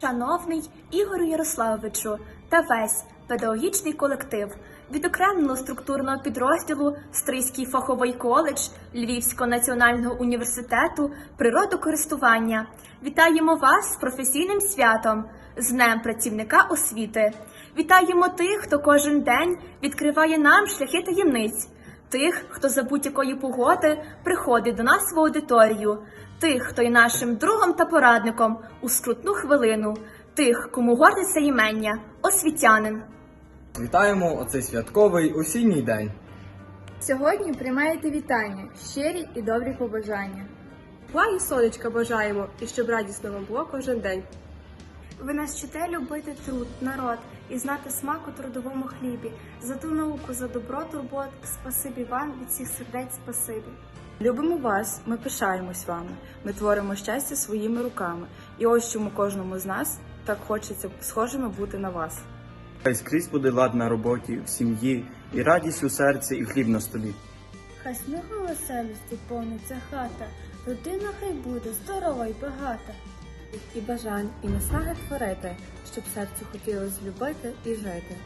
Шановний Ігорю Ярославовичу та весь педагогічний колектив відокремленого структурного підрозділу Стрийський фаховий коледж Львівського національного університету природокористування. Вітаємо вас з професійним святом, з Днем працівника освіти. Вітаємо тих, хто кожен день відкриває нам шляхи таємниць, тих, хто за будь-якої погоди приходить до нас в аудиторію, тих, хто є нашим другом та порадником у скрутну хвилину, тих, кому гордиться імення, освітянин. Вітаємо у цей святковий осінній день. Сьогодні приймаєте вітання, щирі і добрі побажання. Тепла сонечка бажаємо, і щоб радісно вам було кожен день. Ви нас вчите любити труд, народ і знати смак у трудовому хлібі. За ту науку, за добро, турбот, спасибі вам від всіх сердець спасибі. Любимо вас, ми пишаємось вами. Ми творимо щастя своїми руками. І ось чому кожному з нас так хочеться схожими бути на вас. Хай скрізь буде лад на роботі, в сім'ї, і радість у серці, і хліб на столі. Хай сміхом веселістю повниться хата, родина хай буде здорова й багата. І бажань, і наснаги творити, щоб серцю хотілося любити і жити.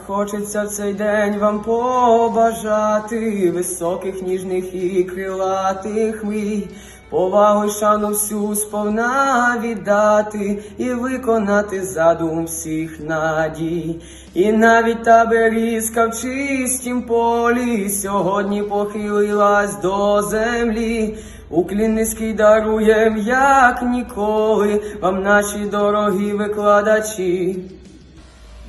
Хочеться в цей день вам побажати високих, ніжних і крилатих мрій, повагу й шану всю сповна віддати і виконати задум всіх надій. І навіть та берізка в чистім полі сьогодні похилилась до землі. Уклін низький даруєм, як ніколи, вам наші дорогі викладачі.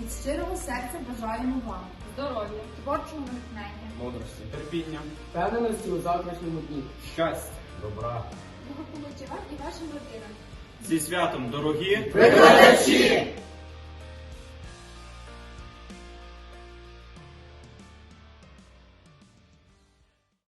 Від щирого серця бажаємо вам здоров'я, творчого натхнення, Мудрості, терпіння, Впевненості у завтрашньому дні. щастя, добра. благополуччя вам і вашим родинам. Зі святом, дорогі! Викладачі!